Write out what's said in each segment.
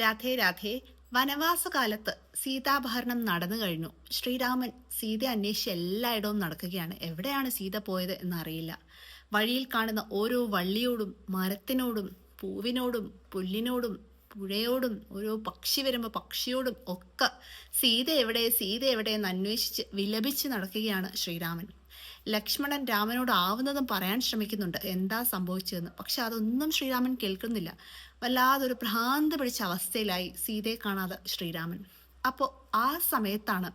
രാധേ രാധേ. വനവാസകാലത്ത് സീതാപഹരണം നടന്നു കഴിഞ്ഞു. ശ്രീരാമൻ സീത അന്വേഷിച്ച് എല്ലായിടവും നടക്കുകയാണ്. എവിടെയാണ് സീത പോയത് എന്നറിയില്ല. വഴിയിൽ കാണുന്ന ഓരോ വള്ളിയോടും മരത്തിനോടും പൂവിനോടും പുല്ലിനോടും പുഴയോടും ഓരോ പക്ഷി വരുമ്പോൾ പക്ഷിയോടും ഒക്കെ സീത എവിടെ സീത എവിടെ എന്ന് അന്വേഷിച്ച് വിലപിച്ച് നടക്കുകയാണ് ശ്രീരാമൻ. ലക്ഷ്മണൻ രാമനോട് ആവുന്നതും പറയാൻ ശ്രമിക്കുന്നുണ്ട്. എന്താ സംഭവിച്ചതെന്ന്. പക്ഷെ അതൊന്നും ശ്രീരാമൻ കേൾക്കുന്നില്ല. വല്ലാതൊരു ഭ്രാന്ത് പിടിച്ച അവസ്ഥയിലായി സീതയെ കാണാതെ ശ്രീരാമൻ. അപ്പോൾ ആ സമയത്താണ്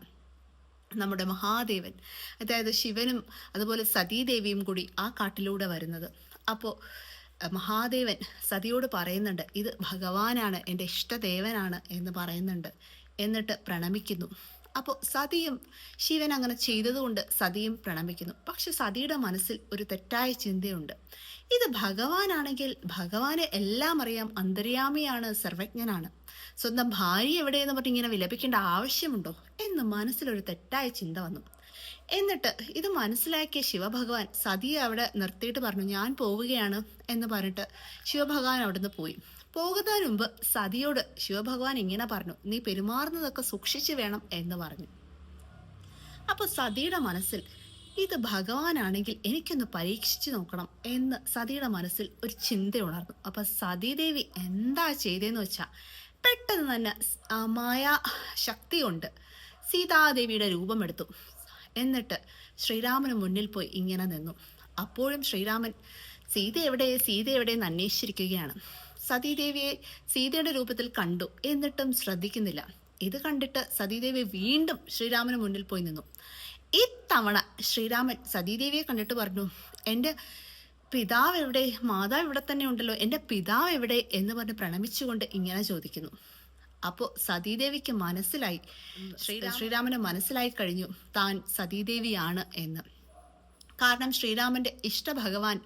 നമ്മുടെ മഹാദേവൻ അതായത് ശിവനും അതുപോലെ സതീദേവിയും കൂടി ആ കാട്ടിലൂടെ വരുന്നത്. അപ്പോൾ മഹാദേവൻ സതിയോട് പറയുന്നുണ്ട് ഇത് ഭഗവാനാണ് എന്റെ ഇഷ്ടദേവനാണ് എന്ന് പറയുന്നുണ്ട്. എന്നിട്ട് പ്രണമിക്കുന്നു. അപ്പോൾ സതിയും ശിവൻ അങ്ങനെ ചെയ്തതുകൊണ്ട് സതിയും പ്രണമിക്കുന്നു. പക്ഷെ സതിയുടെ മനസ്സിൽ ഒരു തെറ്റായ ചിന്തയുണ്ട്. ഇത് ഭഗവാനാണെങ്കിൽ ഭഗവാനെ എല്ലാം അറിയാം അന്തര്യാമിയാണ് സർവജ്ഞനാണ്. സ്വന്തം ഭാര്യ എവിടെയെന്ന് പറഞ്ഞ് ഇങ്ങനെ വിലപിക്കേണ്ട ആവശ്യമുണ്ടോ എന്ന് മനസ്സിലൊരു തെറ്റായ ചിന്ത വന്നു. എന്നിട്ട് ഇത് മനസ്സിലാക്കിയ ശിവഭഗവാൻ സതിയെ അവിടെ നിർത്തിയിട്ട് പറഞ്ഞു ഞാൻ പോവുകയാണ് എന്ന് പറഞ്ഞിട്ട് ശിവഭഗവാൻ അവിടുന്ന് പോയി. പോകുന്നതിന് മുമ്പ് സതിയോട് ശിവഭഗവാൻ ഇങ്ങനെ പറഞ്ഞു നീ പെരുമാറുന്നതൊക്കെ സൂക്ഷിച്ചു വേണം എന്ന് പറഞ്ഞു. അപ്പൊ സതിയുടെ മനസ്സിൽ ഇത് ഭഗവാനാണെങ്കിൽ എനിക്കൊന്ന് പരീക്ഷിച്ചു നോക്കണം എന്ന് സതിയുടെ മനസ്സിൽ ഒരു ചിന്ത ഉണർന്നു അപ്പൊ സതീദേവി എന്താ ചെയ്തതെന്ന് വെച്ചാൽ പെട്ടെന്ന് തന്നെ മായാ ശക്തി കൊണ്ട് സീതാദേവിയുടെ രൂപമെടുത്തു എന്നിട്ട് ശ്രീരാമന് മുന്നിൽ പോയി ഇങ്ങനെ നിന്നു. അപ്പോഴും ശ്രീരാമൻ സീത എവിടെ സീത എവിടെയെന്ന് അന്വേഷിച്ചിരിക്കുകയാണ്. സതീദേവിയെ സീതയുടെ രൂപത്തിൽ കണ്ടു. എന്നിട്ടും ശ്രദ്ധിക്കുന്നില്ല. ഇത് കണ്ടിട്ട് സതീദേവി വീണ്ടും ശ്രീരാമന് മുന്നിൽ പോയി നിന്നു. ഇത്തവണ ശ്രീരാമൻ സതീദേവിയെ കണ്ടിട്ട് പറഞ്ഞു എന്റെ പിതാവ് എവിടെ? മാതാവ് ഇവിടെ തന്നെ ഉണ്ടല്ലോ. എന്റെ പിതാവ് എവിടെ? എന്ന് പറഞ്ഞ് പ്രണമിച്ചുകൊണ്ട് ഇങ്ങനെ ചോദിക്കുന്നു. അപ്പോൾ സതീദേവിക്ക് മനസ്സിലായി. ശ്രീരാമന് മനസ്സിലായി കഴിഞ്ഞു താൻ സതീദേവിയാണ് എന്ന്. കാരണം ശ്രീരാമന്റെ ഇഷ്ടഭഗവാൻ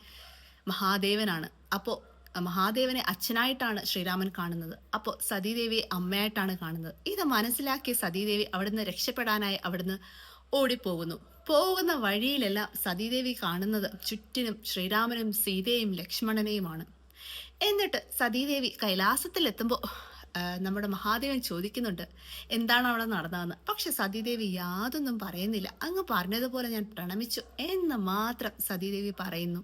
മഹാദേവനാണ്. അപ്പോൾ മഹാദേവനെ അച്ഛനായിട്ടാണ് ശ്രീരാമൻ കാണുന്നത്. അപ്പോൾ സതീദേവിയെ അമ്മയായിട്ടാണ് കാണുന്നത്. ഇത് മനസ്സിലാക്കിയ സതീദേവി അവിടുന്ന് രക്ഷപ്പെടാനായി അവിടുന്ന് ഓടിപ്പോകുന്നു. പോകുന്ന വഴിയിലെല്ലാം സതീദേവി കാണുന്നത്. ചുറ്റിനും ശ്രീരാമനും സീതയും ലക്ഷ്മണനെയുമാണ്. എന്നിട്ട് സതീദേവി കൈലാസത്തിൽ എത്തുമ്പോൾ നമ്മുടെ മഹാദേവൻ ചോദിക്കുന്നുണ്ട് എന്താണ് അവിടെ നടന്നതെന്ന്? പക്ഷെ സതീദേവി യാതൊന്നും പറയുന്നില്ല. അങ്ങ് പറഞ്ഞതുപോലെ ഞാൻ പ്രണമിച്ചു എന്ന് മാത്രം സതീദേവി പറയുന്നു.